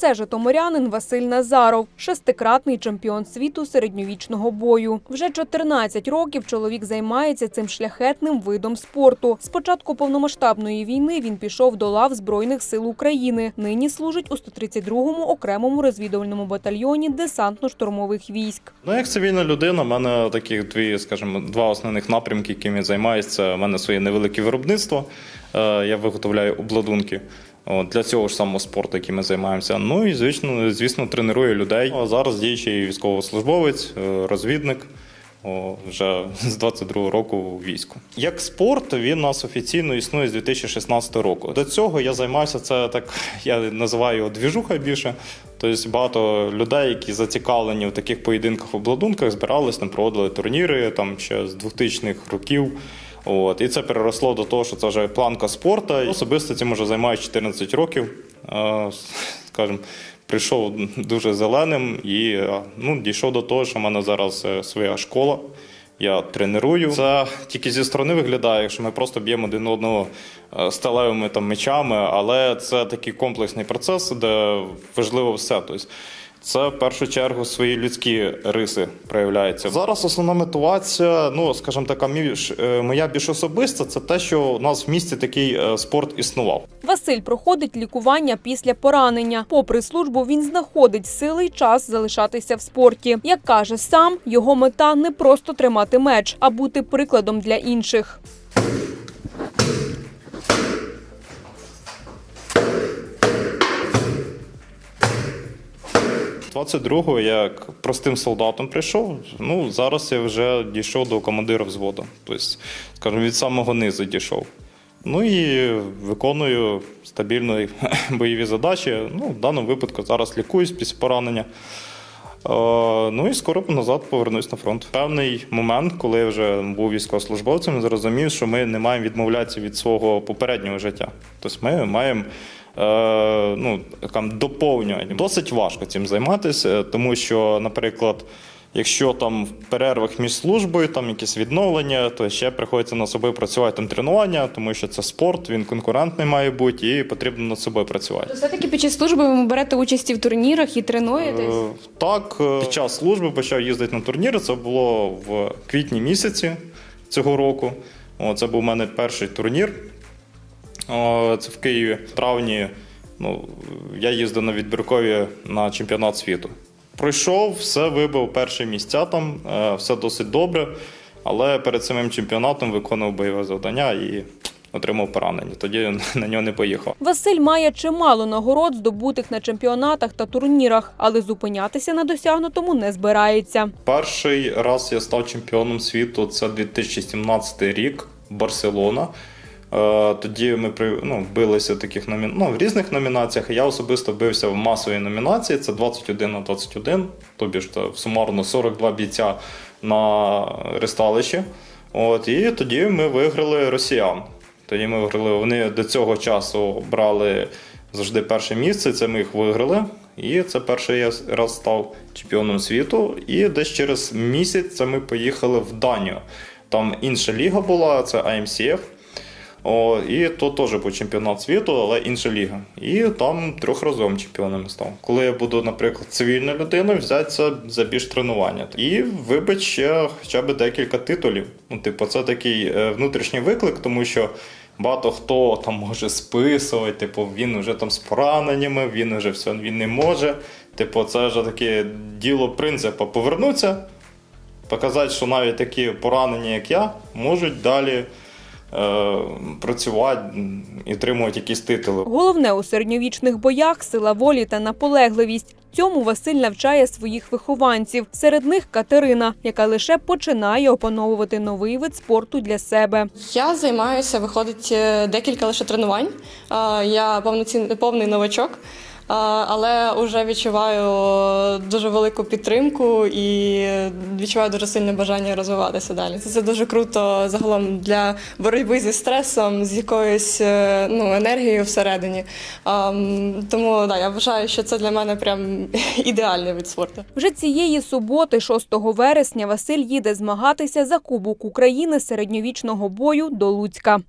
це житомирянин Василь Назаров, шестикратний чемпіон світу середньовічного бою. Вже 14 років чоловік займається цим шляхетним видом спорту. З початку повномасштабної війни він пішов до лав Збройних сил України. Нині служить у 132-му окремому розвідувальному батальйоні десантно-штурмових військ. Ну, як цивільна людина, в мене такі дві, скажімо, два основних напрямки, якими я займаюся. В мене своє невелике виробництво. Е, Я виготовляю обладунки. От, для цього ж самого спорту, яким ми займаємося. Ну і звісно, звісно, треную людей. А зараз діючий військовослужбовець, е, розвідник. Вже з 22-го року у війську. Як спорт, він у нас офіційно існує з 2016 року. До цього я займався це так, я називаю його двіжуха більше. Тобто багато людей, які зацікавлені в таких поєдинках обладунках, збирались, там проводили турніри там ще з 2000-х років. От, і це переросло до того, що це вже планка спорту. Особисто цим вже займаюся 14 років. Скажімо, прийшов дуже зеленим і ну, дійшов до того, що в мене зараз е, своя школа. Я тренирую. Це тільки зі сторони виглядає, якщо ми просто б'ємо один одного е, сталевими там мечами, але це такий комплексний процес, де важливо все. Тобто це в першу чергу свої людські риси проявляються. Зараз основна мотивація, ну скажімо така, між, е, моя більш особиста, це те, що у нас в місті такий е, спорт існував. Василь проходить лікування після поранення. Попри службу, він знаходить сили й час залишатися в спорті. Як каже сам, його мета не просто тримати меч, а бути прикладом для інших. 22-го я як простим солдатом прийшов. Ну зараз я вже дійшов до командира взводу. Тобто, скажімо, від самого низу дійшов. Ну і виконую стабільно бойові задачі. Ну, в даному випадку зараз лікуюсь після поранення. Е, Ну і скоро назад повернусь на фронт. Певний момент, коли я вже був військовослужбовцем, зрозумів, що ми не маємо відмовлятися від свого попереднього життя. Тобто ми маємо ну, там, доповнювання. Досить важко цим займатися, тому що, наприклад, якщо там в перервах між службою там якісь відновлення, то ще приходиться над собою працювати там тренування, тому що це спорт, він конкурентний має бути, і потрібно над собою працювати. Все-таки під час служби ви берете участь в турнірах і тренуєтесь? Е, Так, е, під час служби почав їздити на турніри. Це було в квітні місяці цього року. О, Це був у мене перший турнір. Це в Києві. В травні ну, я їздив на відбіркові на чемпіонат світу. Пройшов, все вибив перші місця там, е, все досить добре. Але перед самим чемпіонатом виконував бойове завдання і отримав поранення. Тоді на нього не поїхав. Василь має чимало нагород, здобутих на чемпіонатах та турнірах, але зупинятися на досягнутому не збирається. Перший раз я став чемпіоном світу. Це 2017 рік, Барселона. Е, Тоді ми ну, билися в таких номі... ну, в різних номінаціях. Я особисто бився в масовій номінації. Це 21 на 21, тобі ж сумарно 42 бійця на ресталищі. От, і тоді ми виграли росіян. Тоді ми виграли. Вони до цього часу брали завжди перше місце. Це ми їх виграли. І це перший раз став чемпіоном світу. І десь через місяць це ми поїхали в Данію. Там інша ліга була, це AMCF. О, і то теж був чемпіонат світу, але інша ліга. І там трьохразовим чемпіоном став. Коли я буду, наприклад, цивільною людиною, взятися за більш тренування. І вибить ще хоча б декілька титулів. Ну, типу, це такий е, внутрішній виклик, тому що багато хто там може списувати, типу, він вже там з пораненнями, він вже все він не може. Типу, це вже таке діло принципу повернутися, показати, що навіть такі поранені, як я, можуть далі працювати і отримувати якісь титули. Головне у середньовічних боях сила волі та наполегливість. Цьому Василь навчає своїх вихованців. Серед них Катерина, яка лише починає опановувати новий вид спорту для себе. Я займаюся, виходить е, декілька лише тренувань. Е, Я повноцінний повний новачок, е, але вже відчуваю дуже велику підтримку і відчуваю дуже сильне бажання розвиватися далі. Це, це дуже круто загалом для боротьби зі стресом, з якоюсь е, ну, енергією всередині. Тому да, я вважаю, що це для мене прям ідеальний вид спорту. Вже цієї суботи, 6 вересня, Василь їде змагатися за Кубок України середньовічного бою до Луцька.